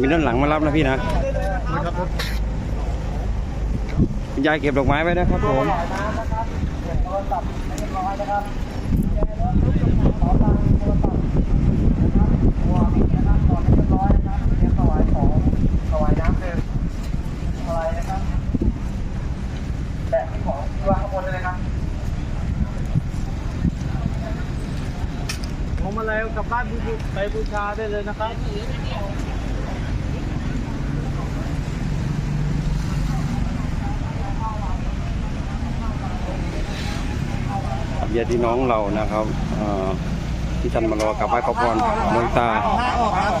มีด้านหลังมารับนะพี่นะคุณยายเก็บดอกไม้ไว้นะครับผมผมอะไรกลับบ้านบูไปบูชาได้เลยนะครับ ญาติน้องเรานะครับที่ท่านมารอกราบไหว้ขอพรหลวงตา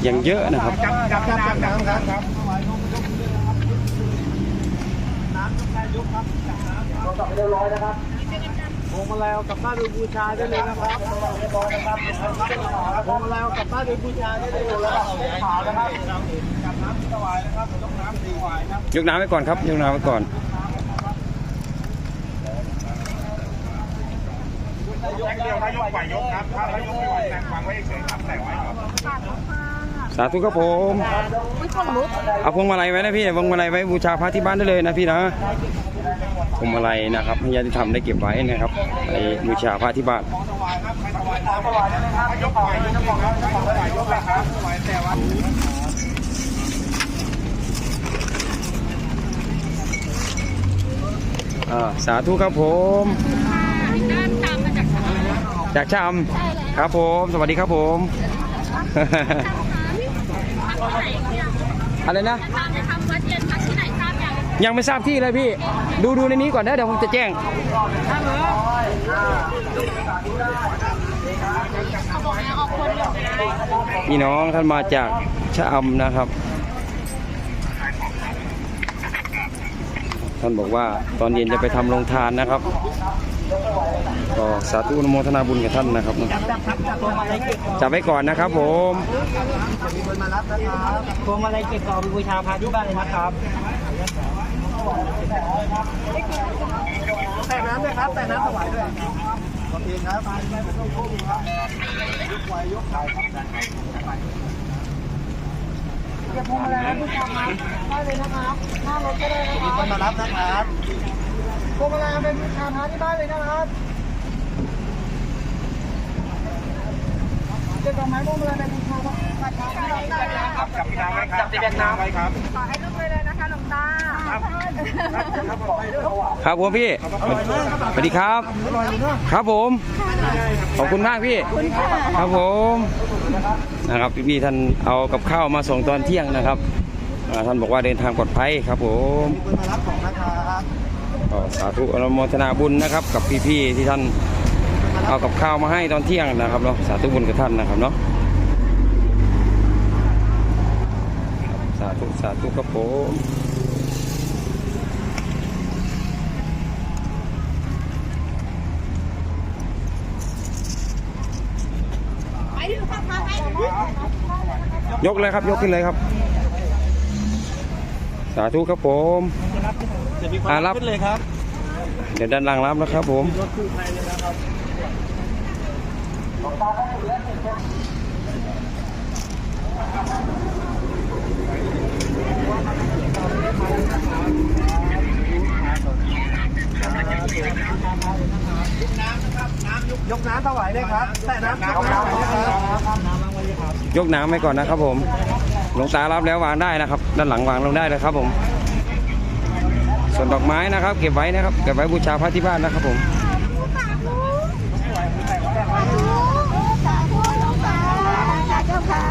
อย่างเยอะนะครับจับจับจับจับน้ำครับครับผมอะไรเอากลับบ้านไปบูชาได้เลยนะครับผมอะไรเอากลับบ้านไปบูชาได้เลยนะครับขาวนะครับกับน้ำถวายนะครับต้องน้ำถวายนะยกน้ำไว้ก่อนครับยกน้ำไว้ก่อน ยกเดียวถ้ายกไหวยกครับถ้าถ้ายกไม่ไหวแต่วางไว้เฉยๆครับแต่ไว้ครับสาธุครับผมเอาพวงมาลัยไว้นะพี่พวงมาลัยไว้บูชาพระที่บ้านได้เลยนะพี่นะพวงมาลัยนะครับให้ญาติธรรมได้เก็บไว้นะครับไปบูชาพระที่บ้านถวายครับไม่ถวายถวายได้เลยครับถ้ายกไหวยกครับถ้าถวายยกแล้วครับถวายแต่ว่าอ่าสาธุครับผม จากชามครับผม สวัสดีครับผมอะไรนะยังไม่ทราบที่เลยพี่ ดูดูในนี้ก่อนนะเดี๋ยวผมจะแจ้งพี่น้องท่านมาจากชะอำนะครับ ท่านบอกว่าตอนเย็นจะไปทำโรงทานนะครับ ก็สาธุอนุโมทนาบุญกับท่านนะครับ จับจับจับจับพวงมาลัยเก็บก่อนจับไว้ก่อนนะครับผมมีคนมารับนะครับพวงมาลัยเก็บก่อนไปบูชาพระที่บ้านเลยนะครับแต่น้ำด้วยครับแต่น้ำถวายด้วยโอเคครับเก็บพวงมาลัยบูชามาได้เลยนะครับหน้ารถก็ได้นะครับมีคนมารับนะครับพ วงมาลัยเป็นบูชาพระที่บ้านเลยนะครับเก็บดอกไม้พวงมาลัยเป็นบูชาพระที่บ้านเลยนะครับจับพี่น้ำไว้ครับจับพี่น้ำไว้ครับขอให้ลูกเลยเลยนะคะหลวงตาครับผมพี่สวัสดีครับ ครับผม ขอบคุณมากพี่ ครับผมนะครับพี่ๆท่านเอากับข้าวมาส่งตอนเที่ยงนะครับอ่าท่านบอกว่าเดินทางปลอดภัยครับผมมีคนมารับของนะครับ ก็สาธุอนุโมทนาบุญนะครับ กับพี่ๆที่ท่านเอากับข้าวมาให้ตอนเที่ยงนะครับเนาะสาธุบุญกับท่านนะครับเนาะสาธุสาธุครับผมยกเลยครับยกขึ้นเลยครับ สาธุครับผม จะมีคนอ่ารัรับบขึ้นเลยครับ เดี๋ยวด้านล่างรับนะครับผมรถกู้ภัยเลยนะครับยกน้ำถวายเลยครับแต่น้ำยกน้ำนะครับน้ำวางไว้เลยครับยกน้ำไว้ก่อนนะครับผม หลวงตารับแล้ววางได้นะครับ ด้านหลังวางลงได้เลยครับผม ส่วนดอกไม้นะครับ เก็บไว้นะครับเก็บไว้บูชาพระที่บ้านนะครับผม สาธุสาธุหลวงตาสาธุค่ะ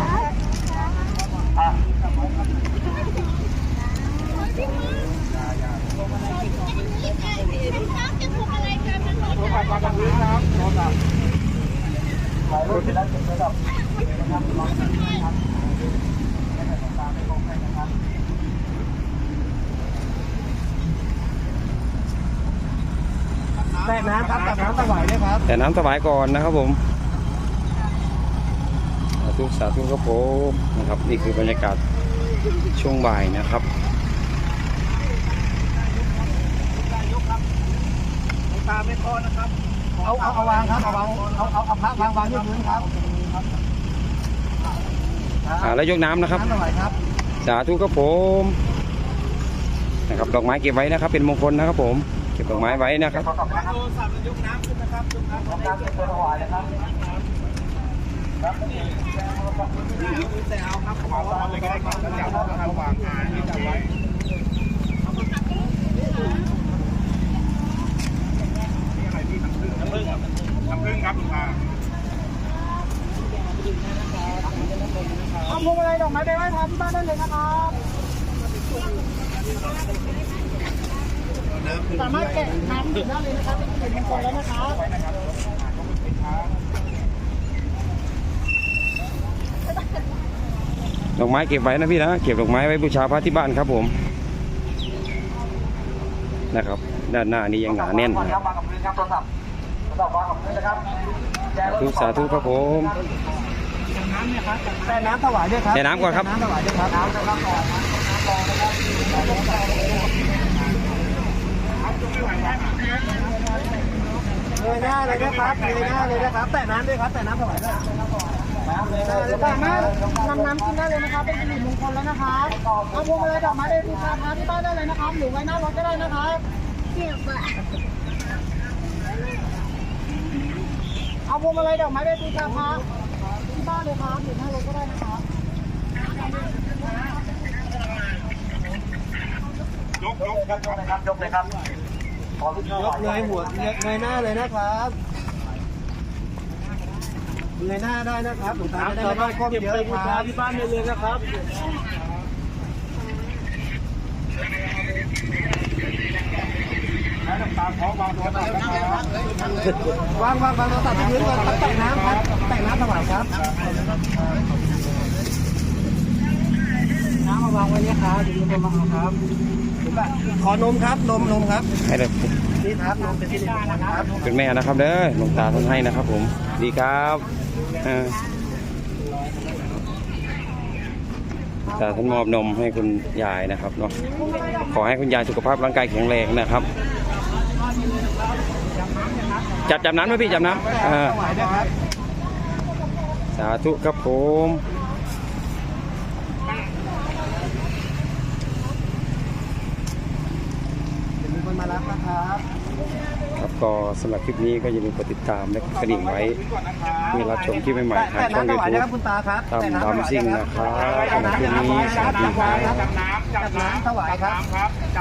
จะถูกอะไรกันมันรถ แต่น้ำครับแต่น้ำถวายเลยครับแต่น้ำถวายก่อนนะครับผมสาธุสาธุครับผมนะครับ นี่คือบรรยากาศช่วงบ่ายนะครับตาไม่พอนะครับ เอาเอาเอาวางครับเอาวางเอาเอาเอาพระวางวางที่พื้นครับอ่าแล้วยกน้ำนะครับ น้ำถวายครับสาธุครับผมนะครับดอกไม้เก็บไว้นะครับ เป็นมงคลนะครับผมเก็บดอกไม้ไว้นะครับโทรศัพท์ยกน้ำขึ้นนะครับยกน้ำยกน้ำเป็นตัวถวายนะครับครับแต่เอาครับขอเอาเลยก็ได้ครับจับนะครับวางงานนี่จับไว้นี่อะไรพี่น้ำผึ้งน้ำผึ้งน้ำผึ้งครับลุงอา เอาพวงมาลัยดอกไม้ไปไหว้พระที่บ้านได้เลยนะครับ สามารถแกะน้ำดื่มได้เลยนะครับเป็นมงคลแล้วนะครับดอกไม้เก็บไว้นะพี่นะเก็บดอกไม้ไว้บูชาพระที่บ้านครับผม นะครับ ด้านหน้านี้ยังหนาแน่นนะวางกับพื้นครับโทรศัพท์โทรศัพท์วางกับพื้นนะครับสาธุสาธุครับผมแต่น้ำถวายด้วยครับแต่น้ำก่อนครับน้ำถวายด้วยครับน้ำนะครับก่อนน้ำรองนะครับเง ยหน้าเลยนะครับเงยหน้าเลยนะครับ แต่น้ำด้วยครับ แต่น้ำถวายด้วยสามารถนำน้ำกินได้เลยนะครับเป็นสิริมงคลแล้วนะครับเอาพวงมาลัยดอกไม้ไปบูชาพระที่บ้านได้เลยนะครับหรือไว้หน้ารถก็ได้นะครับเจ็บอะเอาพวงมาลัยดอกไม้ไปบูชาพระที่บ้านเลยครับหรือหน้ารถก็ได้นะครับยกยกครับยกเลยครับ ยกเลยครับขอลูกยกเงยหัวเงยเงยหน้าเลยนะครับเงยหน้าได้นะครับหลวงตาจะได้ไม่ต้องก้มเยอะครับที่บ้านได้เลยนะครับตามขอวางตัวนะครับวางวางวางโทรศัพท์ที่พื้นก่อนครับแต่งน้ำครับแต่งน้ำถวายครับ น้ำมาวางไว้เนี่ยครับเดี๋ยวมีคนมาเอาครับ ขอนมครับ นมนมครับ ให้เลยนี่ครับนมเป็นที่หนึ่งนะครับเป็นแม่นะครับเด้อหลวงตาท่านให้นะครับ ผม ดีครับเออตาท่านมอบนมให้คุณยายนะครับเนาะ ขอให้คุณยายสุขภาพร่างกายแข็งแรงนะครับ จับจับน้ำไหมพี่จับน้ำเออถวายด้วยครับสาธุครับผม เดี๋ยวมี คนมารับนะครับครับก็สำหรับคลิปนี้ก็อย่าลืมกดติดตามและกดกระดิ่งไว้เพื่อรับชมคลิปใหม่ๆทางแต่ช่องน้ำถยูวายทูนะบครับคุณตาครับตามแต่น้ำถตามวายซิ่งนะนะคครัรับสำหรับคลิปนี้สวัสดีครับ จับน้ำจับน้ำครับจับ